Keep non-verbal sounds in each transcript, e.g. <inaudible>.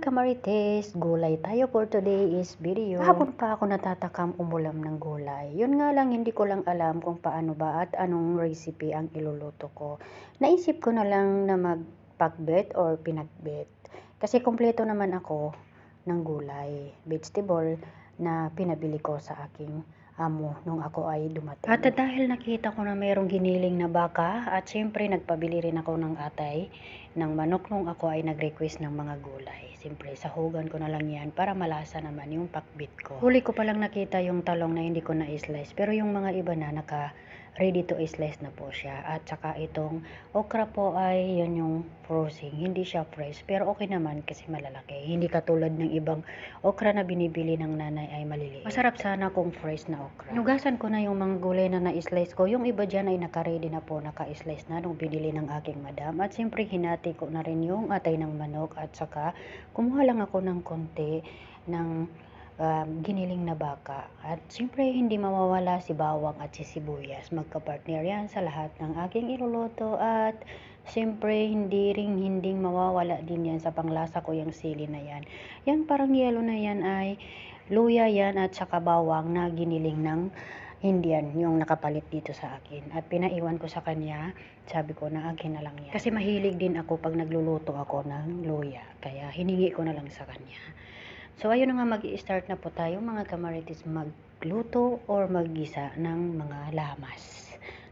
kamarites, gulay tayo for today's video. Kahapon pa ako natatakam umulam ng gulay. Yun nga lang, hindi ko lang alam kung paano ba at anong recipe ang iluluto ko. Naisip ko na lang na magpakbet or pinakbet. Kasi kompleto naman ako ng gulay, vegetable na pinabili ko sa aking amo nung ako ay dumating. At dahil nakita ko na mayroong giniling na baka at syempre nagpabili rin ako ng atay ng manok nung ako ay nag-request ng mga gulay. Siyempre sahugan ko na lang yan para malasa naman yung pakbit ko. Huli ko palang nakita yung talong na hindi ko na-slice pero yung mga iba na naka ready to slice na po siya. At saka itong okra po ay yun yung frozen. Hindi siya fresh pero okay naman kasi malalaki. Hindi katulad ng ibang okra na binibili ng nanay ay maliliit. Masarap sana kung fresh na okra. Nugasan ko na yung mga gulay na na-slice ko. Yung iba dyan ay naka-ready na po, naka-slice na nung binili ng aking madam. At siyempre hinati ko na rin yung atay ng manok at saka kumuha lang ako ng konti ng um, giniling na baka. At siyempre, hindi mawawala si bawang at si sibuyas. Magka-partner yan sa lahat ng aking iluluto. At siyempre, hindi ring hindi mawawala din yan sa panglasa ko yung sili na yan. Yan parang yellow na yan ay luya yan at saka bawang na giniling ng Indian yung nakapalit dito sa akin. At pinaiwan ko sa kanya, sabi ko na akin na lang yan. Kasi mahilig din ako pag nagluluto ako ng luya. Kaya hiningi ko na lang sa kanya. So ayun na nga mag-start na po tayo mga kamaritis magluto or maggisa ng mga lamas.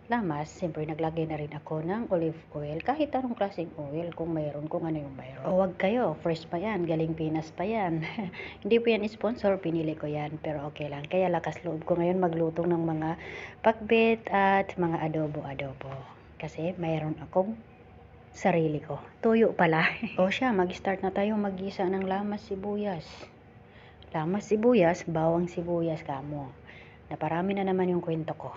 Lamas, siyempre naglagay na rin ako ng olive oil, kahit anong klaseng oil kung mayroon, kung ano yung mayroon. O wag kayo, fresh pa yan, galing Pinas pa yan. <laughs> Hindi po yan sponsor, pinili ko yan, pero okay lang. Kaya lakas loob ko ngayon magluto ng mga pakbet at mga adobo-adobo. Kasi mayroon akong sarili ko. Tuyo pala. <laughs> o siya, mag-start na tayo maggisa ng lamas sibuyas. Lamas sibuyas, bawang sibuyas kamo. Naparami na naman yung kwento ko.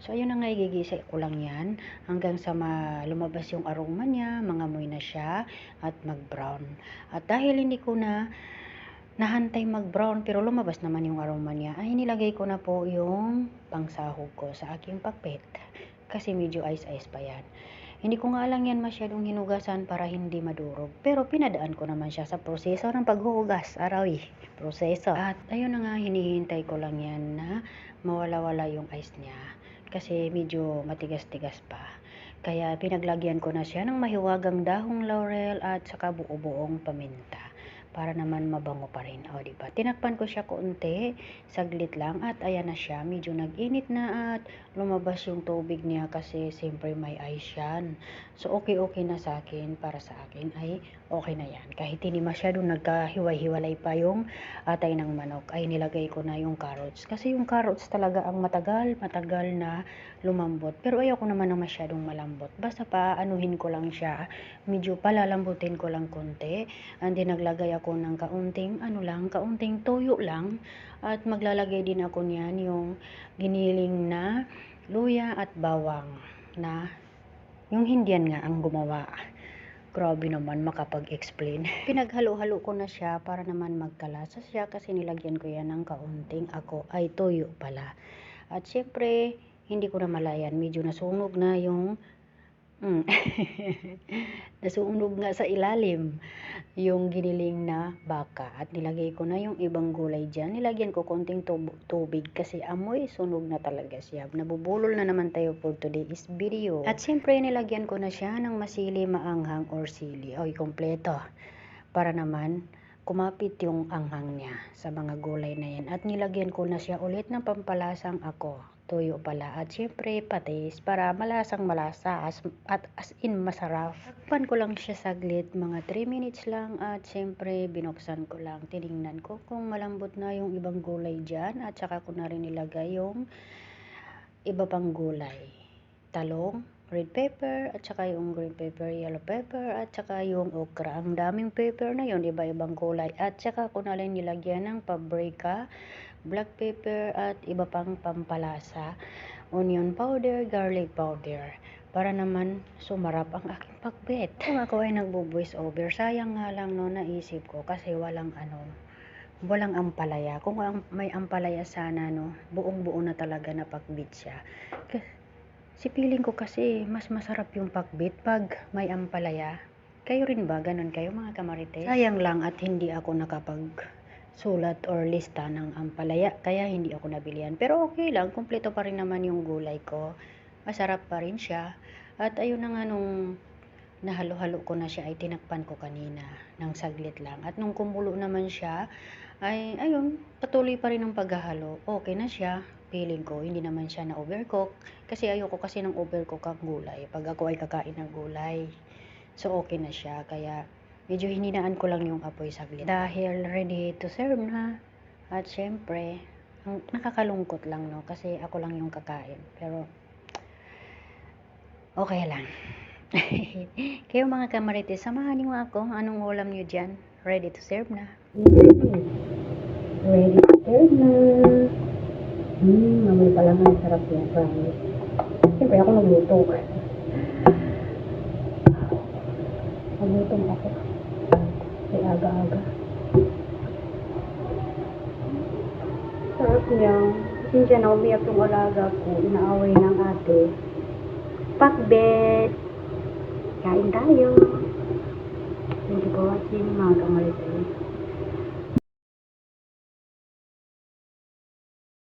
So, ayun na nga, igigisa ko lang yan hanggang sa ma lumabas yung aroma niya, mangamoy na siya, at mag-brown. At dahil hindi ko na nahantay mag-brown pero lumabas naman yung aroma niya, ay nilagay ko na po yung pangsahog ko sa aking pakpet. Kasi medyo ice-ice pa yan. Hindi ko nga lang yan masyadong hinugasan para hindi madurog. Pero pinadaan ko naman siya sa proseso ng paghuhugas. Arawi, proseso. At ayun na nga, hinihintay ko lang yan na mawala-wala yung ice niya. Kasi medyo matigas-tigas pa. Kaya pinaglagyan ko na siya ng mahiwagang dahong laurel at saka buo-buong paminta para naman mabango pa rin. O, di ba? Tinakpan ko siya konti, saglit lang at ayan na siya. Medyo nag-init na at lumabas yung tubig niya kasi siyempre may ice yan. So, okay-okay na sa akin. Para sa akin ay okay na yan. Kahit hindi masyadong nagkahiway-hiwalay pa yung atay ng manok, ay nilagay ko na yung carrots. Kasi yung carrots talaga ang matagal, matagal na lumambot. Pero ayoko naman na masyadong malambot. Basta pa, anuhin ko lang siya. Medyo palalambutin ko lang konti. And then, naglagay ako ng kaunting, ano lang, kaunting toyo lang. At maglalagay din ako niyan yung giniling na luya at bawang na yung Hindian nga ang gumawa. Grabe naman makapag-explain. <laughs> Pinaghalo-halo ko na siya para naman magkalasa siya kasi nilagyan ko yan ng kaunting ako ay toyo pala. At syempre, hindi ko na malayan. Medyo nasunog na yung Mm. <laughs> Nasunog nga sa ilalim yung giniling na baka at nilagay ko na yung ibang gulay dyan. Nilagyan ko konting tub- tubig kasi amoy sunog na talaga siya. Nabubulol na naman tayo for today's video. At siyempre nilagyan ko na siya ng masili, maanghang or sili. Oy, kompleto. Para naman kumapit yung anghang niya sa mga gulay na yan. At nilagyan ko na siya ulit ng pampalasang ako tuyo pala. At syempre, patis para malasang malasa as, at as in masarap. Takpan ko lang siya saglit, mga 3 minutes lang. At syempre, binuksan ko lang. Tiningnan ko kung malambot na yung ibang gulay dyan. At saka ko na rin nilagay yung iba pang gulay. Talong, red pepper, at saka yung green pepper, yellow pepper, at saka yung okra. Ang daming pepper na yun, iba-ibang kulay. At saka ko na rin nilagyan ng paprika, black pepper, at iba pang pampalasa, onion powder, garlic powder para naman sumarap ang aking pakbet. Kung ako ay nagbo-voice over, sayang nga lang no, naisip ko kasi walang ano, walang ampalaya. Kung may ampalaya sana, no, buong buo na talaga na pakbit siya. Kasi, si feeling ko kasi mas masarap yung pakbit pag may ampalaya. Kayo rin ba? Ganon kayo mga kamarites? Sayang lang at hindi ako nakapag sulat or lista ng ampalaya kaya hindi ako nabilihan. Pero okay lang, kumpleto pa rin naman yung gulay ko. Masarap pa rin siya. At ayun na nga nung nahalo-halo ko na siya ay tinakpan ko kanina ng saglit lang. At nung kumulo naman siya, ay ayun, patuloy pa rin ang paghahalo. Okay na siya. Feeling ko, hindi naman siya na overcook. Kasi ayoko kasi ng overcook ang gulay. Pag ako ay kakain ng gulay. So okay na siya. Kaya medyo hininaan ko lang yung apoy saglit. Dahil ready to serve na. At syempre, ang nakakalungkot lang no. Kasi ako lang yung kakain. Pero okay lang. <laughs> Kayo mga kamarites, samahan niyo ako. Anong ulam niyo dyan? Ready to serve na. Ready to serve na. Hmm, amoy pa lang ang sarap yan, promise. Siyempre ako nagluto. Nagluto ako. Kaya aga-aga. Sarap niya. Sindiya na umiyak yung alaga ko. Inaaway ng ate. Pakbet! Kain tayo!